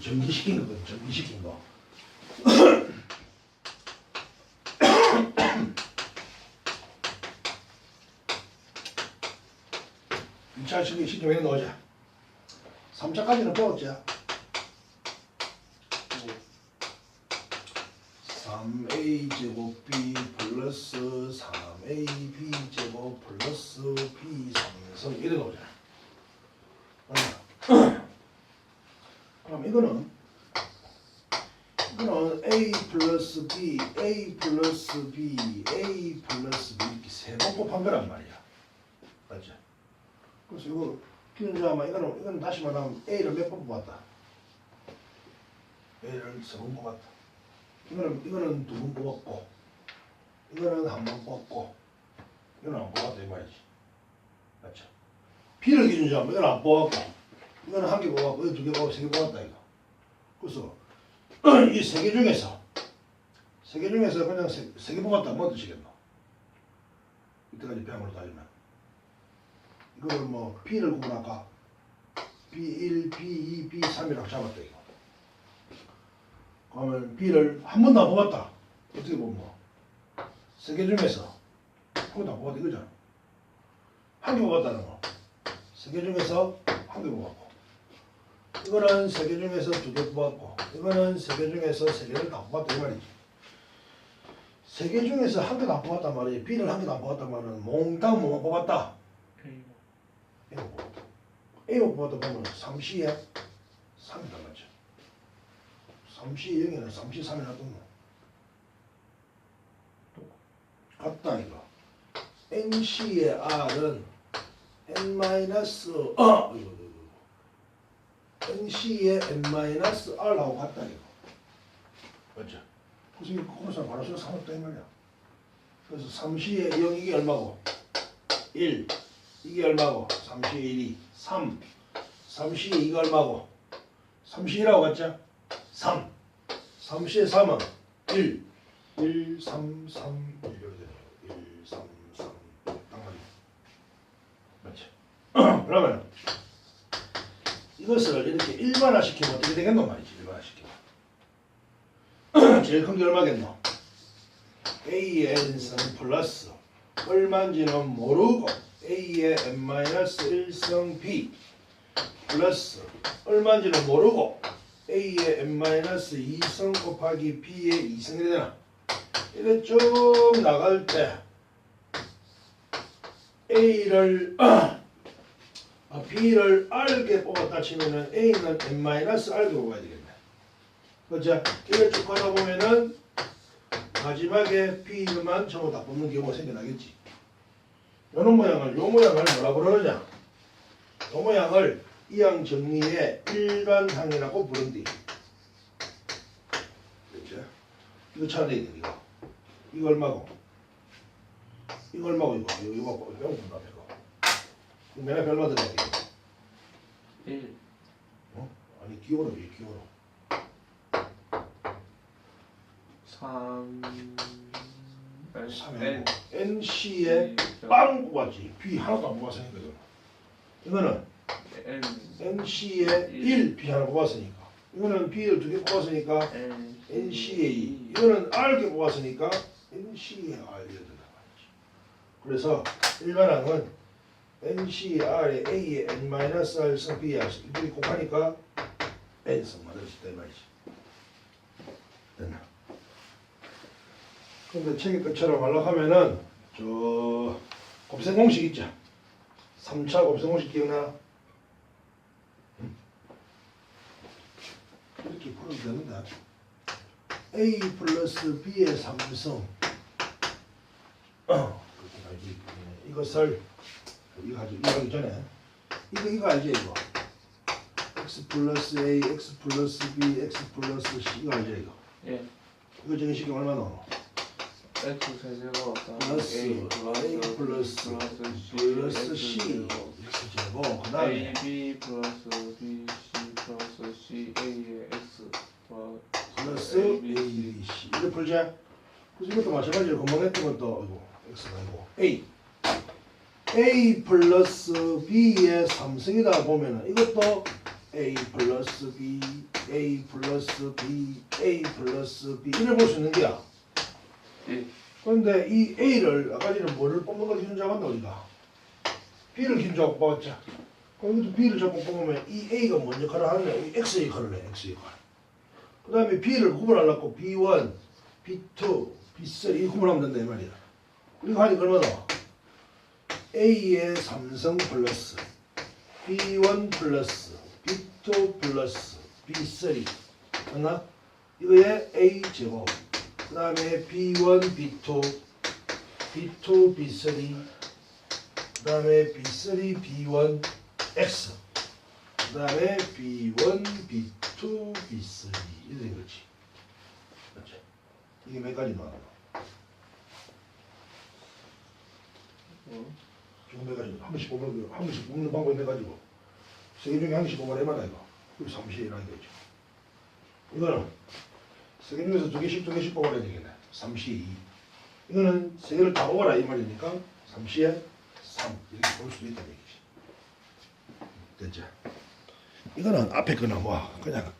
전기시킨 거거든 전기시킨 거. 이차 시기 시키면 넣어자. 3차까지는 배웠자. 3a 제곱 b 플러스 3ab 제곱 플러스 b 3성 이래 나오잖아 맞나? 그럼 이거는 이거는 a 플러스 b, a 플러스 b, a 플러스 b 이렇게 세 번 곱한 거란 말이야. 맞지? 그래서 이거 기준자마 이거는 이거는 다시 말하면 a를 몇 번 뽑았다? A를 세번 뽑았다. 이거는 이거는 두 번 뽑았고 이거는 한 번 뽑았고 이거는 안 뽑았다 이 말이지. 맞죠? B를 하면 이거는 안 뽑았고 이거는 한 개 뽑았고 이거 두개 뽑았고 세 개 뽑았다 이거 그래서 이세개 중에서 세개 중에서 그냥 세개 뽑았다 뭐 드시겠노? 이때까지 배움으로 따지면 이거를 뭐 B를 구분할까? B1, B2, B3이라고 잡았다 이거 그러면 B를 한 번도 안 뽑았다. 어떻게 보면 뭐? 세개 중에서 한 번도 안 뽑았다 이거잖아. 한 개 뽑았다는 거. 세개 중에서 한 개 뽑았고. 이거는 세 개 중에서 두 개 뽑았고. 이거는 세 개 중에서 세 개를 다 뽑았다 이 말이지. 세 개 중에서 한 개도 안 뽑았단 말이지. B를 한 개도 안 뽑았단 말은 몽땅 뭐만 뽑았다? A만 뽑았다. A만 뽑았다 보면 3C에 3이 남았죠. 3C 0에는 3C 3이 놔뒀노 같다 이거 NC의 R은 N 마이너스 어 이거 이거 이거 NC의 N 마이너스 R하고 같다 이거 맞죠? 그래서 이거 거기서 바로 서 삼았다 이 말이야. 그래서 3C의 0 이게 얼마고? 1 이게 얼마고? 3C의 1이. 3 3C의 2가 얼마고? 3C라고 같죠? 3 3C의 3은 1 1 3 3 1 이렇게 되네요 1 3 3딱 맞죠? 맞죠? 그러면 이것을 이렇게 일반화시키면 어떻게 되겠노 말이지 일반화시키면 제일 큰 게 얼마겠노? A의 n승 플러스 얼마인지는 모르고 A의 n-1성 B 플러스 얼마인지는 모르고 A의 n-2성 곱하기 B의 2성이 되나? 이래 쭉 나갈 때 A를 아, B를 R게 뽑았다 치면은 A는 n-R게 뽑아야 되겠네. 그죠? 이래 쭉 가다 보면은 마지막에 B만 전부 다 뽑는 경우가 생겨나겠지. 요런 모양을 요 모양을 뭐라고 그러느냐? 요 모양을 이항 정리의 일반항이라고 부른디. 그렇죠? 이거 찾아야 돼 이거. 이거 얼마고? 이거 얼마고 이거? 이거 이거 이거 배운 건가 이거? 이거 맨 앞에 얼마 들어가 이거? 1 어? 아니 기호로 이 기호로. 3 N 3에 NC에 빵 뽑았지. B 하나도 안 뽑았으니까 이거는. 이거는 N NC에 1 B 하나 뽑았으니까. 이거는 B를 두개 뽑았으니까 N NCA 이거는 R개 뽑았으니까 NCA R 이렇게 된단 말이지. 그래서 일반항은 NCR에 A에 N-R승 B야 이들이 곱하니까 N승 만들 수 있다 이 말이지. 됐나? 근데 책의 끝처럼 하려면은 저 곱셈 공식 있죠? 3차 곱셈 공식 기억나? 응? 이렇게 풀어도 되는데 A 플러스 B의 3성 어, 이것을 이거 하기 전에 이거 이거 알지 이거? X 플러스 A, X 플러스 B, X 플러스 C 이거 알지 이거? 예. 이거 정식이 얼마 나와? X 세제곱 플러스 A A 플러스 플러스 C 플러스 X C. 제곱. X 제곱. 그 다음에 A B 플러스 B C 플러스 C A의 X 플러스 A, B, C. 이거 풀자. 그래서 이것도 마찬가지로 금방 했던 것도 이거 X가 아니고. A A 플러스 B의 3승이다 보면은 이것도 A 플러스 B A 플러스 B A 플러스 B 이를 볼수 있는 게야. 예. 그런데 이 A를 아까 전에 뭐를 뽑는 걸 잡았나 우리가? B를 잡고 뽑았자 그럼 이것도 B를 잡고 뽑으면 이 A가 뭔 역할을 하느냐? 이 X 역할을 해 X 역할. 그 다음에 B를 구분하려고 B1, B2, B3 이 구분하면 된다 이 말이야. 우리가 하니까 얼마나 A의 삼성 플러스 B1 플러스 B2 플러스 B3 맞나? 이거의 A 제곱 그 다음에 B1, B2 B2, B3 그 다음에 B3, B1, X 그 다음에 B1, B2, B3 이렇게 된 거지 맞지? 이게 몇 가지 나왔나? 어. 가지 한 번씩 뽑는 한 번씩 뽑는 방법이 몇 가지고 세개 중에 한 개씩 뽑아야 해마다 이거? 그리고 삼시이라는 거죠. 이거는 세개 중에서 두 개씩 두 개씩 뽑아야 되겠네. 삼시 이거는 세 개를 다 뽑아라 이 말이니까 삼시에 삼. 이렇게 볼 수도 있다는 얘기지 됐죠? 이거는 앞에 거나 뭐 그냥